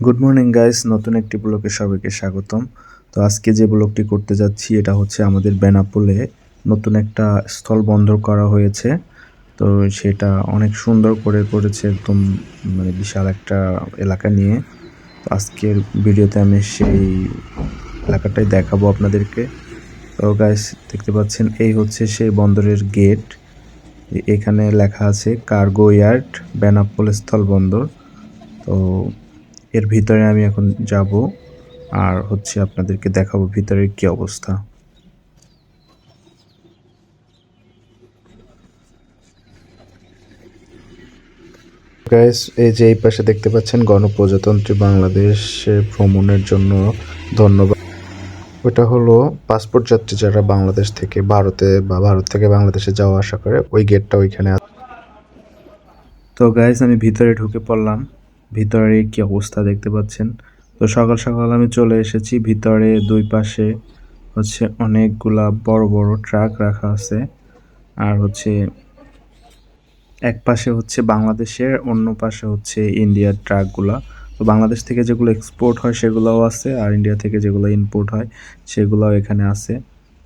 Good morning guys নতুন একটি ব্লগে সবাইকে স্বাগতম। তো আজকে যে ব্লগটি করতে যাচ্ছি, এটা হচ্ছে আমাদের বেনাপোলে নতুন একটা স্থল বন্দর করা হয়েছে। তো সেটা অনেক সুন্দর করে করেছে, একদম মানে বিশাল একটা এলাকা নিয়ে। তো আজকের ভিডিওতে আমি সেই এলাকাটাই দেখাবো আপনাদেরকে। তো গাইস দেখতে পাচ্ছেন, এই হচ্ছে সেই বন্দরের গেট এখানে লেখা আছে কার্গো ইয়ার্ড বেনাপোল স্থল বন্দর তো এর ভিতরে আমি এখন যাব আর হচ্ছে আপনাদেরকে দেখাবো ভিতরের কি অবস্থা। গাইস এই যে এই পাশে দেখতে পাচ্ছেন গণপ্রজাতন্ত্রী বাংলাদেশে ভ্রমণের জন্য ধন্যবাদ। ওটা হলো পাসপোর্ট যাত্রী যারা বাংলাদেশ থেকে ভারতে বা ভারত থেকে বাংলাদেশে যাওয়া আসা করে ওই গেটটা ওইখানে তো গাইস আমি ভিতরে ঢুকে পড়লাম। ভিতরে কি অবস্থা দেখতে পাচ্ছেন? তো সকাল সকাল আমি চলে এসেছি। ভিতরে দুই পাশে হচ্ছে অনেকগুলা বড় বড় ট্রাক রাখা আছে। আর হচ্ছে এক পাশে হচ্ছে বাংলাদেশের, অন্য পাশে হচ্ছে ইন্ডিয়ার ট্রাকগুলা। তো বাংলাদেশ থেকে যেগুলো এক্সপোর্ট হয় সেগুলোও আছে, আর ইন্ডিয়া থেকে যেগুলো ইম্পোর্ট হয় সেগুলোও এখানে আছে।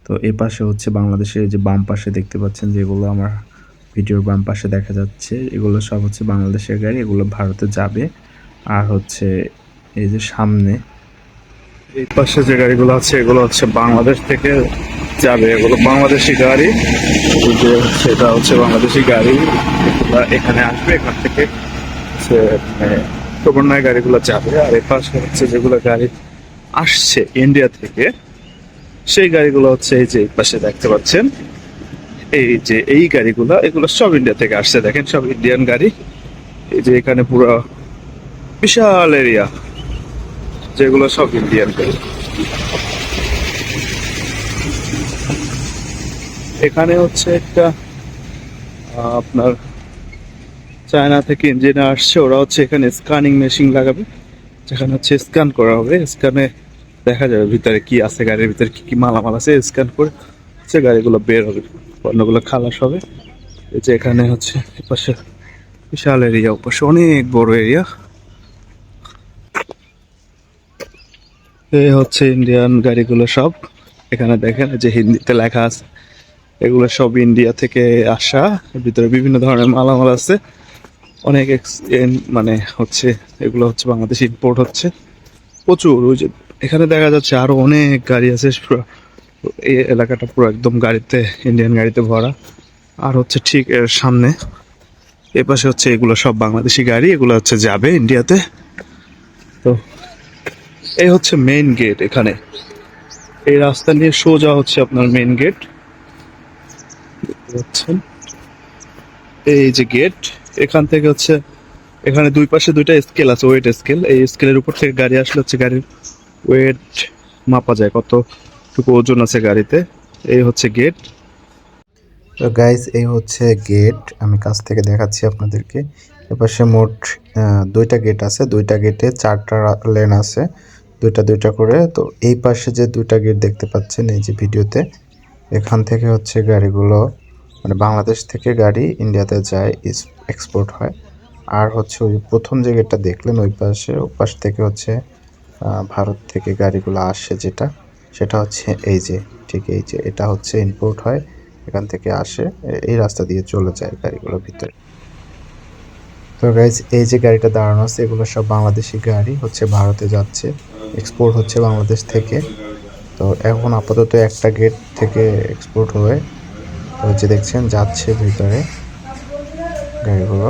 তো এ পাশে হচ্ছে বাংলাদেশের যে বাম পাশে দেখতে পাচ্ছেন যেগুলো আমার ভিডিওর বাম পাশে দেখা যাচ্ছে, এগুলো সব হচ্ছে বাংলাদেশের গাড়ি, এগুলো ভারতে যাবে। আর হচ্ছে এই যে সামনে, এই পাশে যে গাড়িগুলো আছে, এগুলো হচ্ছে বাংলাদেশ থেকে যাবে। এগুলো বাংলাদেশি গাড়ি। সেটা হচ্ছে বাংলাদেশি গাড়ি। এখানে আসবে, এখান থেকে হচ্ছে মানে গাড়িগুলো যাবে। আর এই পাশে হচ্ছে যেগুলো গাড়ি আসছে ইন্ডিয়া থেকে, সেই গাড়িগুলো হচ্ছে এই যে এই পাশে দেখতে পাচ্ছেন। এই যে এই গাড়িগুলো, এগুলো সব ইন্ডিয়া থেকে আসছে। দেখেন, সব ইন্ডিয়ান গাড়ি। এই যে এখানে পুরো বিশাল এরিয়া যেগুলো সব ইন্ডিয়ান গাড়ি। এখানে হচ্ছে একটা আপনার চায়না থেকে ইঞ্জিনিয়ার আসছে। ওরা হচ্ছে এখানে স্ক্যানিং মেশিন লাগাবে, যেখানে হচ্ছে স্ক্যান করা হবে। স্ক্যানে দেখা যাবে ভিতরে কি আছে, গাড়ির ভিতরে কি কি মালামাল আছে। স্ক্যান করে হচ্ছে গাড়িগুলো বের হবে। পণ্যগুলো খালাস হবে। এই যে এখানে হচ্ছে এপাশে বিশাল এরিয়া ওপাশে অনেক বড় এরিয়া এই হচ্ছে ইন্ডিয়ান গাড়িগুলো সব। এখানে দেখেন যে হিন্দিতে লেখা আছে, এগুলো সব ইন্ডিয়া থেকে আসা। ভিতরে বিভিন্ন ধরনের মালামাল আছে। অনেক মানে হচ্ছে এগুলো হচ্ছে বাংলাদেশ ইম্পোর্ট হচ্ছে। প্রচুর, ওই যে এখানে দেখা যাচ্ছে আরও অনেক গাড়ি আছে। এই এলাকাটা পুরো একদম গাড়িতে ইন্ডিয়ান গাড়িতে ভরা। আর হচ্ছে ঠিক এর সামনে, এ পাশে হচ্ছে এগুলো সব বাংলাদেশি গাড়ি, এগুলো হচ্ছে যাবে ইন্ডিয়াতে তো এই হচ্ছে মেইন গেট এখানে। এই রাস্তা নিয়ে সোজা হচ্ছে আপনার মেইন গেট পাচ্ছেন? এই যে গেট এখান থেকে হচ্ছে, এখানে দুই পাশে দুইটা স্কেল আছে ওয়েট স্কেল এই স্কেলের উপর থেকে গাড়ি আসলে হচ্ছে গাড়ির ওয়েট মাপা যায় কতটুকু ওজন আছে গাড়িতে, এই হচ্ছে গেট তো গাইস এই হচ্ছে গেট আমি কাছ থেকে দেখাচ্ছি আপনাদেরকে। এপাশে মোট দুইটা গেট আছে। দুইটা গেটে চারটা লেন আছে। দুইটা দুইটা করে। তো এই পাশে যে দুইটা গেট দেখতে পাচ্ছেন, এই যে ভিডিওতে, এখান থেকে হচ্ছে গাড়িগুলো মানে বাংলাদেশ থেকে গাড়ি ইন্ডিয়াতে যায় এক্সপোর্ট হয়। আর হচ্ছে ওই প্রথম যে গেটটা দেখলেন, ওই পাশে ওই পাশ থেকে হচ্ছে ভারত থেকে গাড়িগুলো আসে যেটা। সেটা হচ্ছে এই যে, ঠিক এই যে, এটা হচ্ছে ইম্পোর্ট হয়, এখান থেকে আসে এই রাস্তা দিয়ে চলে যায় গাড়িগুলোর ভিতরে। তো গাইজ এই যে গাড়িটা দাঁড়ানো আছে, এগুলো সব বাংলাদেশি গাড়ি, হচ্ছে ভারতে যাচ্ছে এক্সপোর্ট হচ্ছে বাংলাদেশ থেকে। তো এখন আপাতত একটা গেট থেকে এক্সপোর্ট হয়ে যে দেখছেন, যাচ্ছে ভিতরে গাড়িগুলো।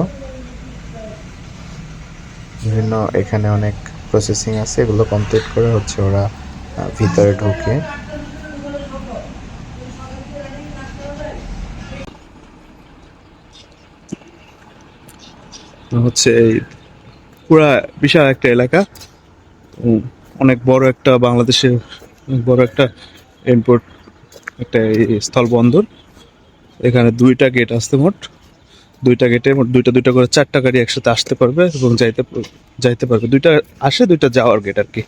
বিভিন্ন এখানে অনেক প্রসেসিং আছে, এগুলো কমপ্লিট করে হচ্ছে ওরা ভিতরে ঢুকে। হচ্ছে এই পুরা বিশাল একটা এলাকা। অনেক বড় একটা বাংলাদেশের অনেক বড় একটা ইম্পোর্ট একটা স্থল বন্দর এখানে দুইটা গেট আসতে মোট। দুইটা গেটে মোট দুইটা দুইটা করে চারটা গাড়ি একসাথে আসতে পারবে এবং যাইতে যাইতে পারবে। দুইটা আসে, দুইটা যাওয়ার গেট আর কি।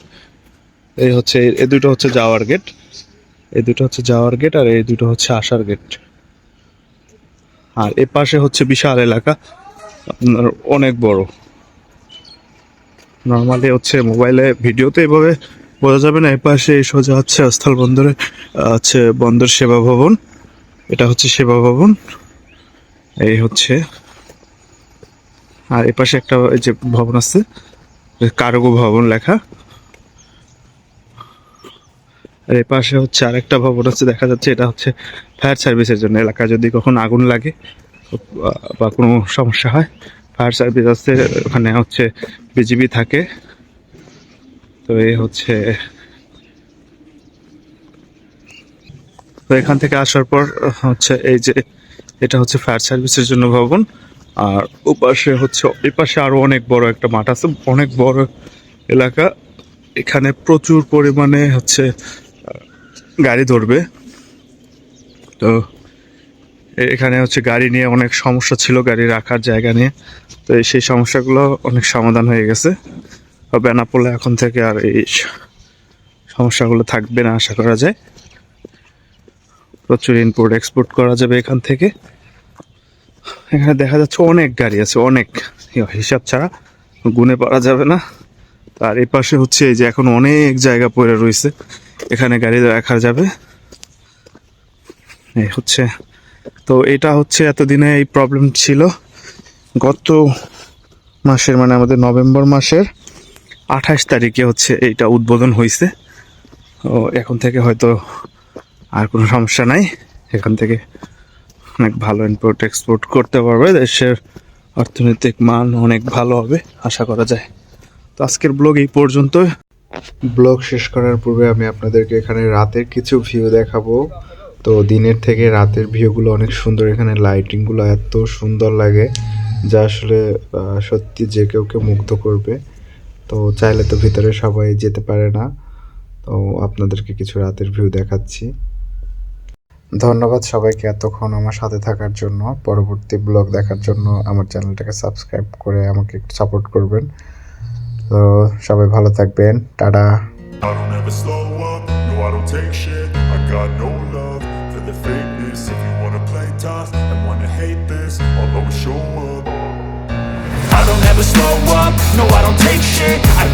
এই হচ্ছে, এই দুটো হচ্ছে যাওয়ার গেট এই দুটো হচ্ছে যাওয়ার গেট আর এই দুটো হচ্ছে আসার গেট আর এ পাশে হচ্ছে বিশাল এলাকা, আপনার অনেক বড়। নর্মালি হচ্ছে মোবাইলে ভিডিওতে এভাবে বোঝা যাবে না এপাশে সোজা হচ্ছে স্থল বন্দরে হচ্ছে বন্দর সেবা ভবন, এটা হচ্ছে সেবা ভবন, এই হচ্ছে। আর এপাশে একটা যে ভবন আছে কার্গো ভবন লেখা আর এই পাশে হচ্ছে আরেকটা ভবন আছে, দেখা যাচ্ছে এটা হচ্ছে ফায়ার সার্ভিসের জন্য এলাকায় যদি কখন আগুন লাগে, বা- কোনো সমস্যা হয়, ফায়ার সার্ভিস আছে, ওখানে হচ্ছে বিজিবি থাকে। তো এই হচ্ছে তো এখান থেকে আসার পর হচ্ছে এই যে এটা হচ্ছে ফায়ার সার্ভিসের জন্য ভবন, আর ওপাশে হচ্ছে এই পাশে আরও অনেক বড় একটা মাঠ আছে, অনেক বড় এলাকা। এখানে প্রচুর পরিমাণে হচ্ছে গাড়ি ধরবে। তো এখানে হচ্ছে গাড়ি নিয়ে অনেক সমস্যা ছিল, গাড়ি রাখার জায়গা নিয়ে। তো সেই সমস্যাগুলো অনেক সমাধান হয়ে গেছে। বেনাপোলে এখন থেকে আর এই সমস্যাগুলো থাকবে না আশা করা যায়। প্রচুর ইনপোর্ট এক্সপোর্ট করা যাবে এখান থেকে। এখানে দেখা যাচ্ছে অনেক গাড়ি আছে, অনেক। হিসাব ছাড়া গুনে পারা যাবে না। আর এই পাশে হচ্ছে এই যে এখন অনেক জায়গা পড়ে রয়েছে। এখানে গাড়ি রাখা যাবে। এই হচ্ছে। তো এটা হচ্ছে এতদিনে এই প্রবলেম ছিল। গত মাসের মানে আমাদের নভেম্বর মাসের আঠাশ তারিখে হচ্ছে এইটা উদ্বোধন হয়েছে ও এখন থেকে হয়তো আর কোনো সমস্যা নাই। এখান থেকে অনেক ভালো ইম্পোর্ট এক্সপোর্ট করতে পারবে। দেশের অর্থনৈতিক মান অনেক ভালো হবে, আশা করা যায়। তো আজকের ব্লগ এই পর্যন্ত ব্লগ শেষ করার পূর্বে আমি আপনাদেরকে এখানে রাতের কিছু ভিউ দেখাবো। তো দিনের থেকে রাতের ভিউগুলো অনেক সুন্দর। এখানে লাইটিংগুলো এত সুন্দর লাগে, যা আসলে সত্যি যে কেউকে মুগ্ধ করবে। তো চাইলে তো ভিতরে সবাই যেতে পারে না। তো আপনাদেরকে কিছু রাতের ভিউ দেখাচ্ছি। ধন্যবাদ সবাইকে এতক্ষণ আমার সাথে থাকার জন্য। পরবর্তী ব্লগ দেখার জন্য আমার চ্যানেলটাকে সাবস্ক্রাইব করে আমাকে একটু সাপোর্ট করবেন। তো সবাই ভালো থাকবেন tata I don't ever slow up, no I don't take shit I got no love for the fakeness If you wanna play tough and wanna hate this I'll always show up I don't ever slow up, no I don't take shit I